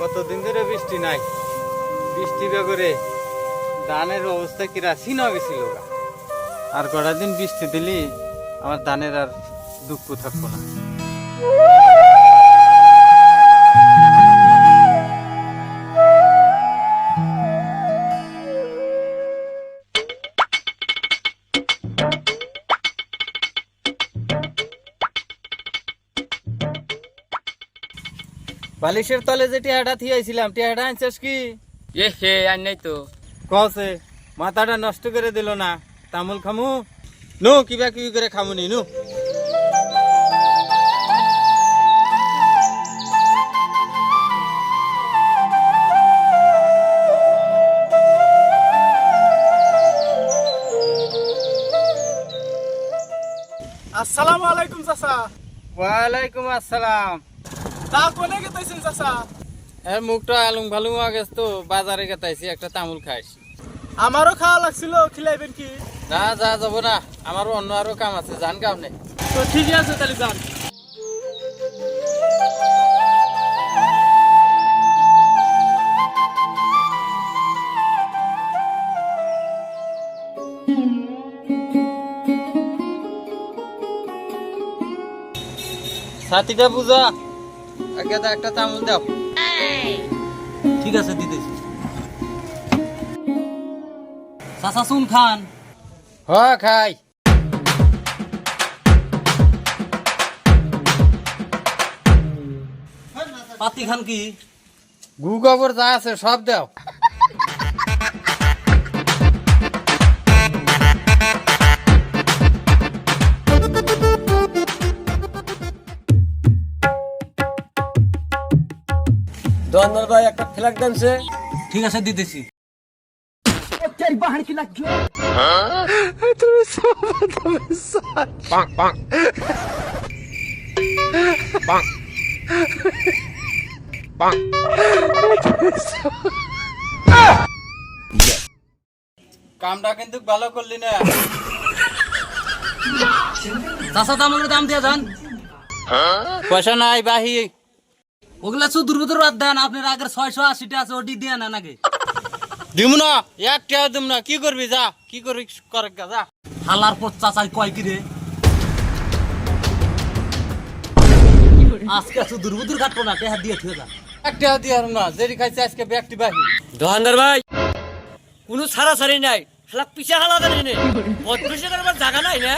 কতদিন ধরে বৃষ্টি নাই? বৃষ্টি বেগরে ধানের অবস্থা কি রাশি না গেছিল আর কটা দিন বৃষ্টি দিলি, আমার ধানের আর দুঃখ থাকব না। বালিশের তলে যে টিয়াটা থিয়াইছিলাম টিয়াটা আনছিস কি? এ হে আর নাই তো। কসে মাথাটা নষ্ট করে দিল না তামুল খামু? নু কিবা কিবি করে খামুনি নু। আসসালামু আলাইকুম চাচা। ওয়ালাইকুম আসসালাম। তা কোনে গেতাইছেন চাচা। এ মুখটা আলুং ভালুং আগে তো বাজারে গেতাইছি একটা তামুল খাইছি। আমারও খাওয়া লাগছিল খিলাইবেন কি? না যা যাব না আমারও অন্য আরও কাম আছে জান কাম নেই তো ঠিকই আছে তাহলে যান। ছাতিটা বুঝা আগে একটা তামুল দাও। ঠিক আছে দিতেছি। চাচা শুন খান। হ খাই। পাতি খান কি? গু গোবর যা আছে সব দাও। দোকানদার ভাই একটা ফ্ল্যাগ দেনছে ঠিক আছে দিতেছি। কামটা কিন্তু ভালো করলি না। চাচা তামলের দাম দিয়ে যান। পয়সা নাই বাহি। ওগুলা শুধু দুর্বুদুর বাদ দেন আপনার আগের ছয়শো আশিটা আছে ওটি দিয়ে না নাকি? দিমু না এক টাকা দিম না কি করবি যা কি করবি কর গা, যা। হালার পর চাচাই কয় কি রে? আজকে শুধু দুর্বুদুর কাটবো না টেহা দিয়ে থুয়ে যা। এক টাকা দিয়ে না যেটি খাইছে আজকে ব্যক্তি বাহি। দোকানদার ভাই কোনো ছাড়া ছাড়ি নাই ফ্ল্যাগ পিছে হালা দেন নে বদমাশি করবার জায়গা নাই না?